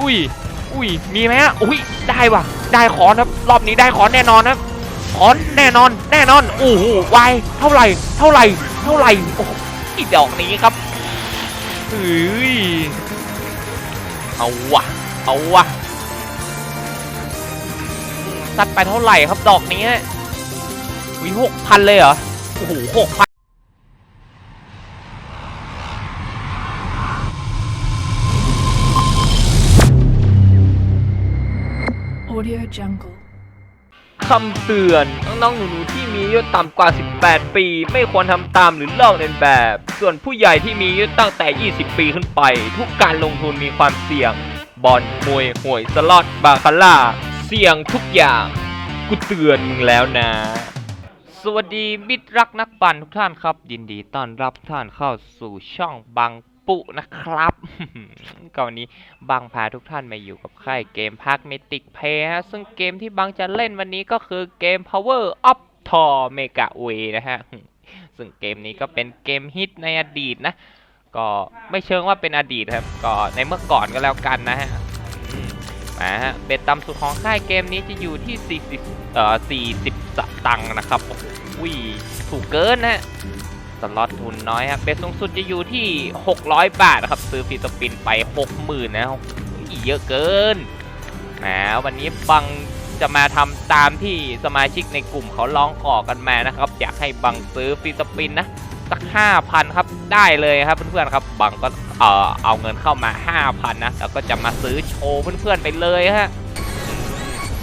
อุ้ย อุ้ย มีไหมฮะ อุ้ย ได้ว่ะ ได้ขอนครับ รอบนี้ได้ขอนแน่นอนครับ ขอนแน่นอน แน่นอน โอ้โหวายเท่าไหร่ เท่าไหร่ เท่าไหร่ โอ้โหอีดอกนี้ครับเฮ้ย เอาวะ เอาวะซัดไปเท่าไหร่ครับดอกนี้วิหกพันเลยเหรอ โอ้โหหกพัน Audio Jungle. คำเตือนน้องๆหนูๆที่มีอายุต่ำกว่า 18 ปี ไม่ควรทำตามหรือลอกเลียนแบบ ส่วนผู้ใหญ่ที่มีอายุตั้งแต่ 20 ปีขึ้นไป ทุกการลงทุนมีความเสี่ยง บอลมวยหวยสล็อตบาคาร่า เสี่ยงทุกอย่าง กูเตือนมึงแล้วนะ สวัสดีมิตรรักนักปั่นทุกท่านครับ ยินดีต้อนรับท่านเข้าสู่ช่องบัง ปุนะครับก็วันนี้บังพาทุกท่านมาอยู่กับค่ายเกมพักเมติกเพย์ฮะ ซึ่งเกมที่บังจะเล่นวันนี้ก็คือเกม Power of Thor Mega Way นะฮะ ซึ่งเกมนี้ก็เป็นเกมฮิตในอดีตนะ ก็ไม่เชิงว่าเป็นอดีตครับ ก็ในเมื่อก่อนก็แล้วกันนะฮะอืมาฮะ เบ็ดต่ำสุดของค่ายเกมนี้จะอยู่ที่ 40 เอ่อ 40สตังค์นะครับ โอ้โหถูกเกินนะฮะ สล็อตทุนน้อยครับเบ็ดสูงสุดจะอยู่ที่ 600 บาทนะครับ ซื้อฟรีสปินไป 60,000นะอ้โหเยอะเกินแหมวันนี้บังจะมาทำตามที่สมาชิกในกลุ่มเขาร้องขอกันมานะครับ อยากให้บังซื้อฟรีสปินนะสัก 5,000 ครับได้เลยครับเพื่อนๆครับบังก็เออเอาเงินเข้ามา 5,000 นะ แล้วก็จะมาซื้อโชว์เพื่อนๆไปเลยฮะ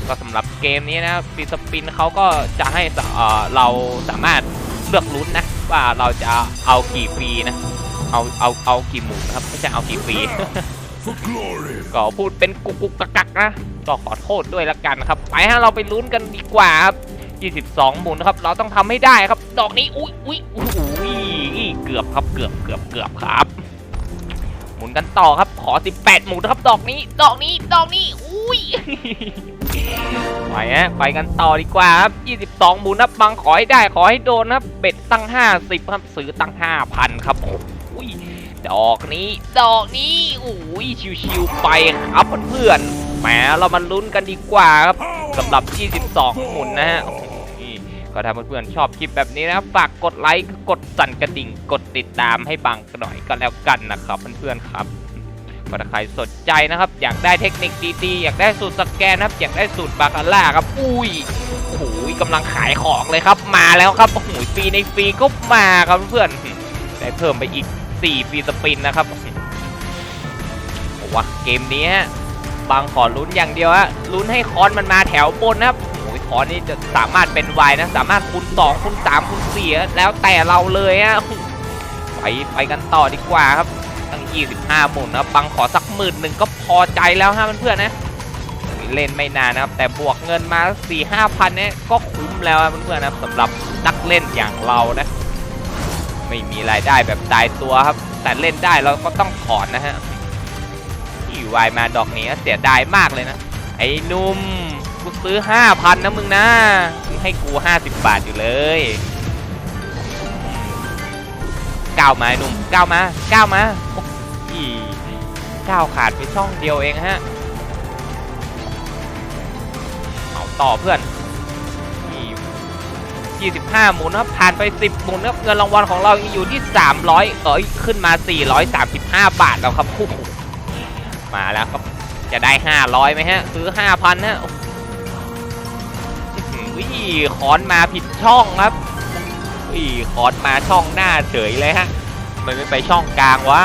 ก็สำหรับเกมนี้นะฟรีสปินเขาก็จะให้เออเราสามารถเลือกลุ้นนะ ว่าเราจะเอากี่ฟรีนะ เอาเอาเอากี่หมุนนะครับไม่ใช่เอากี่ฟรี For glory! ก็พูดเป็นกุกกุกกักกักนะก็ขอโทษด้วยละกันครับ ไปฮะเราไปลุ้นกันดีกว่าครับ22 หมุนนะครับ เราต้องทำให้ได้ครับ ดอกนี้ อุ้ยอุ้ยอุ้ยเกือบครับ เกือบเกือบเกือบครับ หมุนกันต่อครับ ขอ 18 หมุนนะครับ ดอกนี้ ดอกนี้ ดอกนี้ อุ้ย ไปฮะไปกันต่อดีกว่าครับ 22 หมุนนะบังขอให้ได้ขอให้โดนนะครับเป็ดตั้ง 50 ครับซื้อตั้ง 5,000 ครับโอ้ยดอกนี้ ดอกนี้อุ้ยชิวๆไปครับเพื่อนๆแหมเรามาลุ้นกันดีกว่าครับสำหรับ 22 หมุนนะฮะก็ถ้าเพื่อนๆชอบคลิปแบบนี้นะฝากกดไลค์กดสั่นกระดิ่ง กดติดตามให้บังหน่อยก็แล้วกันนะครับเพื่อนๆครับ ก็ถ้าใครสนใจนะครับ อยากได้เทคนิคดีๆอยากได้สูตรสแกนนะครับ อยากได้สูตรบาคาร่าครับ อุ้ยโอ้โหกำลังขายของเลยครับ มาแล้วครับโอ้โหฟรีในฟรีก็มาครับเพื่อนได้เพิ่มไปอีก4ฟรีสปินนะครับว่าเกมนี้ฮะบางขอลุ้นอย่างเดียวฮะลุ้นให้คอนมันมาแถวบนนะครับโอ้ยคอนนี่จะสามารถเป็นวายนะ สามารถคูณ2คูณ3คูณ4แล้วแต่เราเลยฮะไปไปกันต่อดีกว่าครับ ตั้ง 25 หมุนนะครังขอสักหมื่นหนึ่งก็พอใจแล้วฮะเพื่อนๆนะเล่นไม่นานนะครับ แต่บวกเงินมา 4 5พันเนี่ยก็คุ้มแล้วเพื่อนๆนะสำหรับนักเล่นอย่างเรานะ ไม่มีรายได้แบบตายตัวครับ แต่เล่นได้เราก็ต้องถอนนะฮะที่วายมาดอกนี้เสียดายมากเลยนะ ไอ้นุ่มกูซื้อ 5,000นะมึงนะ ให้กู 50 บาทอยู่เลย ก้าวมาหนุ่มก้าวมาก้าวมาโอ้ยก้าวขาดไปช่องเดียวเองฮะเอาต่อเพื่อน25 หมุนครับผ่านไป 10 หมุนครับเงินรางวัลของเราอยู่ที่ 300 เอ้ยขึ้นมา 435 บาทแล้วครับโอ้มาแล้วครับจะได้ 500ไหมฮะซื้อ 5,000นะโอ้โหวิคอนมาผิดช่องครับ วิคอนมาช่องหน้าเฉยเลยฮะไมันไม่ไปช่องกลางวะ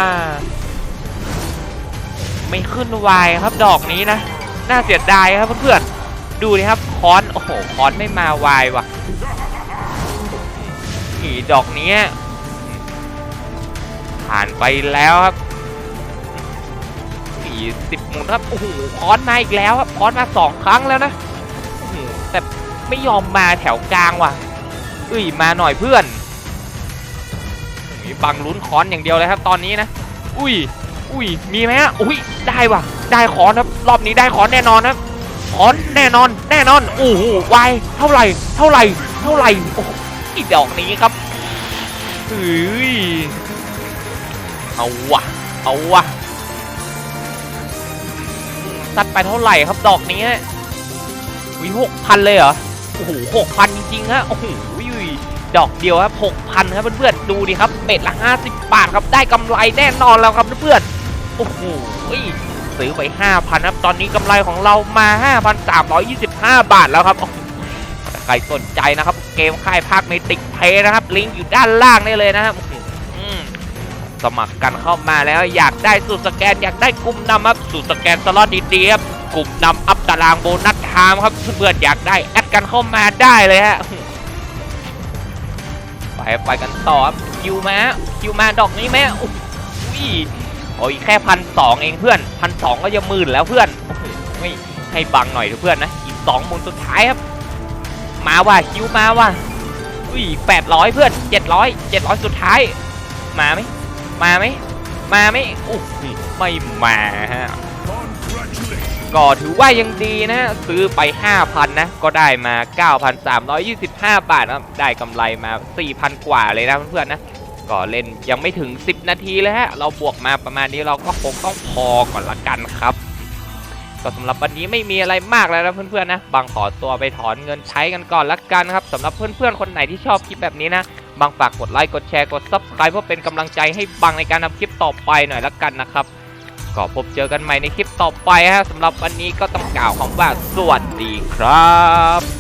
ไม่ขึ้นวายครับดอกนี้นะ น่าเสียดายครับเพื่อนๆดูดิครับคอนโอ้โหคอนไม่มาวายว่ะอีดอกนี้ผ่านไปแล้วครับสี่สิบหมุนครับโอ้โหคอนมาอีกแล้วครับคอนมาสองครั้งแล้วนะแต่ไม่ยอมมาแถวกลางว่ะ อ้ยมาหน่อยเพื่อนมีบังลุ้นคอนอย่างเดียวเลยครับตอนนี้นะ อุ้ย อุ้ย มีไหมฮะอุ้ย ได้ว่ะ ได้คอนครับ รอบนี้ได้คอนแน่นอนครับคอนแน่นอน แน่นอน โอ้โหวายเท่าไหร่ เท่าไหร่ เท่าไหร่โอ้อีดอกนี้ครับเฮ้ย เอาวะ เอาวะอซัดไปเท่าไหร่ครับดอกนี้ฮะวิหกพันเลยเหรอ โอ้โหหกพันจริงๆฮะ โอ้โห ดอกเดียวครับหกพันครับเพื่อนๆ ดูดิครับเบ็ดละห้าสิบาทครับ ได้กำไรแน่นอนแล้วครับเพื่อนๆ โอ้โหซื้อไปห้าพันครับ ตอนนี้กำไรของเรามาห้าพันสามร้อยยี่สิบาทแล้วครับใครสนใจนะครับ เกมค่ายภาคเมติกเพนะครับ ลิงก์อยู่ด้านล่างนี่เลยนะครับสมัครกันเข้ามาแล้วอยากได้สูตรสแกน อยากได้กลุ่มนำครับสูตรสแกนสล็อตดีๆครับกลุ่มนำอัพตารางโบนัสไทม์ครับเพื่อนๆอยากได้แอดกันเข้ามาได้เลยฮะ ไปกันต่อครับคิวมาคิวมาดอกนี้ไหมโอ้โหโอ้ยแค่พันสองเองเพื่อนพันสองก็จะหมื่นแล้วเพื่อนไม่ให้บังหน่อยเถอะเพื่อนนะอีกสองมุนสุดท้ายครับ มาว่ะคิวมาว่ะอุ้ยแปดร้อยเพื่อนเจ็ดร้อยเจ็ดร้อยสุดท้าย มาไหมมาไหมมาไหมโอ้โหไม่มาฮะ ก็ถือว่ายังดีนะซื้อไป 5,000 นะ ก็ได้มา 9,325 บาทนะได้กำไรมา 4,000 กว่าเลยนะเพื่อนๆนะก็เล่นยังไม่ถึง 10 นาทีเลยฮะ เราบวกมาประมาณนี้เราก็คงต้องพอก่อนละกันครับ ก็สำหรับวันนี้ไม่มีอะไรมากแล้วนะเพื่อนๆนะบางขอตัวไปถอนเงินใช้กันก่อนละกันครับสำหรับเพื่อนๆคนไหนที่ชอบคลิปแบบนี้นะบางฝากกดไลค์กดแชร์กด subscribe เพื่อเป็นกำลังใจให้บังในการทำคลิปต่อไปหน่อยละกันนะครับ ก็พบเจอกันใหม่ในคลิปต่อไปฮะสำหรับวันนี้ก็ต้องกล่าวคำว่าสวัสดีครับ